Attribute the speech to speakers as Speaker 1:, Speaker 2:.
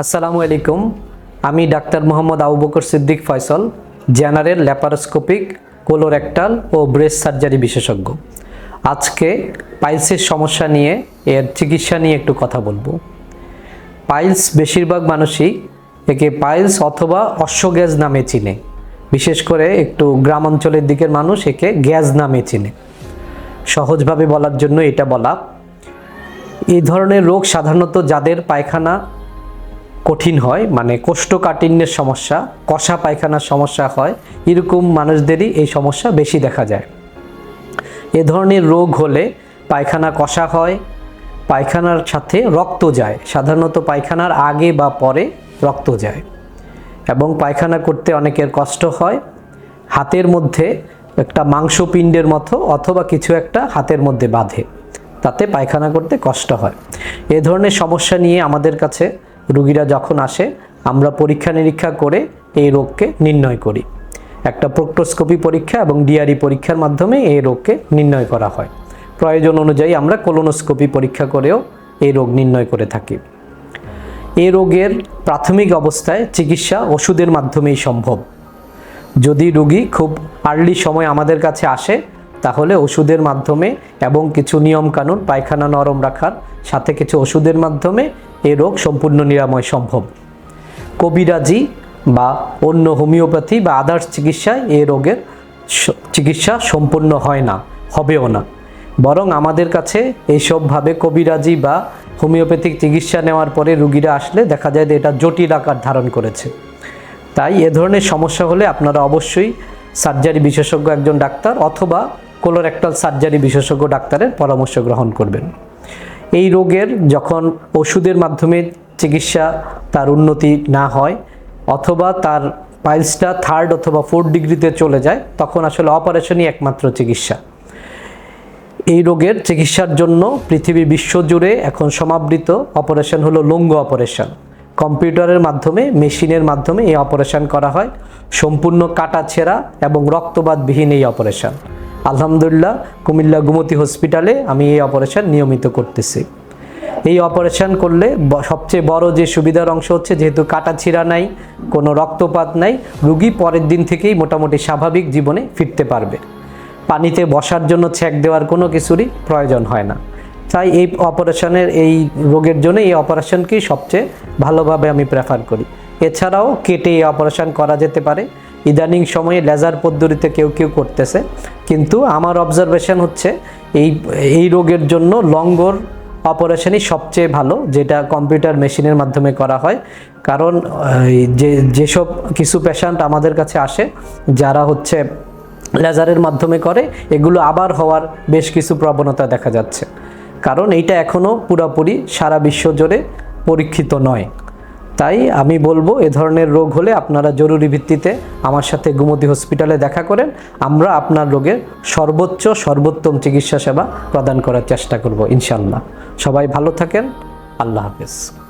Speaker 1: আসসালামু আলাইকুম। আমি doctor Mohammad Abu Bakar Siddique Faisal, general laparoscopic, colorectal ও ব্রেস্ট সার্জারি বিশেষজ্ঞ। আজকে পাইলসের সমস্যা নিয়ে, এর চিকিৎসা নিয়ে একটু কথা বলব। পাইলস বেশিরভাগ মানুষই একে পাইলস অথবা অশ্বগ্যাস নামে চিনে। বিশেষ করে একটু গ্রাম অঞ্চলের দিকের মানুষ একে গ্যাস নামে চিনে। সহজভাবে বলার জন্য এটা বলা, এই ধরনের রোগ সাধারণত যাদের পায়খানা কঠিন হয় মানে কোষ্ঠকাঠিন্যের সমস্যা, কষা পায়খানার সমস্যা হয়, এরকম মানুষদেরই এই সমস্যা বেশি দেখা যায়। এ ধরনের রোগ হলে পায়খানা কষা হয়, পায়খানার সাথে রক্ত যায়, সাধারণত পায়খানার আগে বা পরে রক্ত যায়। এবং পায়খানা করতে অনেকের কষ্ট হয়, হাতের মধ্যে একটা মাংসপিণ্ডের মতো অথবা কিছু একটা হাতের মধ্যে বাঁধে, তাতে পায়খানা করতে কষ্ট হয়। এ ধরনের সমস্যা নিয়ে আমাদের কাছে রুগীরা যখন আসে, আমরা পরীক্ষা নিরীক্ষা করে এই রোগকে নির্ণয় করি। একটা প্রোক্টোস্কোপি পরীক্ষা এবং ডিআরই পরীক্ষার মাধ্যমে এই রোগকে নির্ণয় করা হয়। প্রয়োজন অনুযায়ী আমরা কোলোনোস্কোপি পরীক্ষা করেও এই রোগ নির্ণয় করে থাকি। এই রোগের প্রাথমিক অবস্থায় চিকিৎসা ওষুধের মাধ্যমেই সম্ভব। যদি রোগী খুব আর্লি সময় আমাদের কাছে আসে তাহলে ওষুধের মাধ্যমে এবং কিছু নিয়মকানুন, পায়খানা নরম রাখার সাথে কিছু ওষুধের মাধ্যমে এ রোগ সম্পূর্ণ নিরাময় সম্ভব। কবিরাজি বা অন্য হোমিওপ্যাথি বা আদার্স চিকিৎসায় এ রোগের চিকিৎসা সম্পূর্ণ হয় না, হবেও না। বরং আমাদের কাছে এইসবভাবে কবিরাজি বা হোমিওপ্যাথিক চিকিৎসা নেওয়ার পরে রুগীরা আসলে দেখা যায় যে এটা জটিল আকার ধারণ করেছে। তাই এ ধরনের সমস্যা হলে আপনারা অবশ্যই সার্জারি বিশেষজ্ঞ একজন ডাক্তার অথবা কোলোরেক্টাল সার্জারি বিশেষজ্ঞ ডাক্তারের পরামর্শ গ্রহণ করবেন। এই রোগের যখন ওষুধের মাধ্যমে চিকিৎসা তার উন্নতি না হয় অথবা তার পাইলসটা থার্ড অথবা ফোর্থ ডিগ্রিতে চলে যায়, তখন আসলে অপারেশনই একমাত্র চিকিৎসা। এই রোগের চিকিৎসার জন্য পৃথিবী বিশ্বজুড়ে এখন সমাবৃত অপারেশন হলো লঙ্গ অপারেশন কম্পিউটারের মাধ্যমে, মেশিনের মাধ্যমে এই অপারেশন করা হয়। সম্পূর্ণ কাটা ছেঁড়া এবং রক্তপাতবিহীন এই অপারেশন আলহামদুলিল্লাহ, কুমিল্লা গুমতি হসপিটালে আমি এই অপারেশন নিয়মিত করতেছি। এই অপারেশন করলে সবচেয়ে বড় যে সুবিধার অংশ হচ্ছে যেহেতু কাটা ছিঁড়া নাই, কোনো রক্তপাত নাই, রুগী পরের দিন থেকেই মোটামুটি স্বাভাবিক জীবনে ফিরতে পারবে। পানিতে বসার জন্য ছ্যাক দেওয়ার কোনো কিছুরই প্রয়োজন হয় না। তাই এই অপারেশনের এই রোগের জন্য এই অপারেশনকেই সবচেয়ে ভালোভাবে আমি প্রেফার করি। এছাড়াও কেটে এই অপারেশন করা যেতে পারে। ইদানিং সময়ে লেজার পদ্ধতিতে কেউ কেউ করতেছে। কিন্তু আমার অবজারভেশন হচ্ছে এই এই রোগের জন্য লঙ্গর অপারেশনই সবচেয়ে ভালো, যেটা কম্পিউটার মেশিনের মাধ্যমে করা হয়। কারণ যে, যেসব কিছু পেশেন্ট আমাদের কাছে আসে, যারা হচ্ছে লেজারের মাধ্যমে করে, এগুলো আবার হওয়ার বেশ কিছু প্রবণতা দেখা যাচ্ছে। কারণ এইটা এখনও পুরোপুরি সারা বিশ্ব জুড়ে পরীক্ষিত নয়। তাই আমি বলব এ ধরনের রোগ হলে আপনারা জরুরি ভিত্তিতে আমার সাথে গুমতি হসপিটালে দেখা করেন। আমরা আপনার রোগের সর্বোচ্চ, সর্বোত্তম চিকিৎসা সেবা প্রদান করার চেষ্টা করব ইনশাল্লাহ সবাই ভালো থাকেন। আল্লাহ হাফেজ।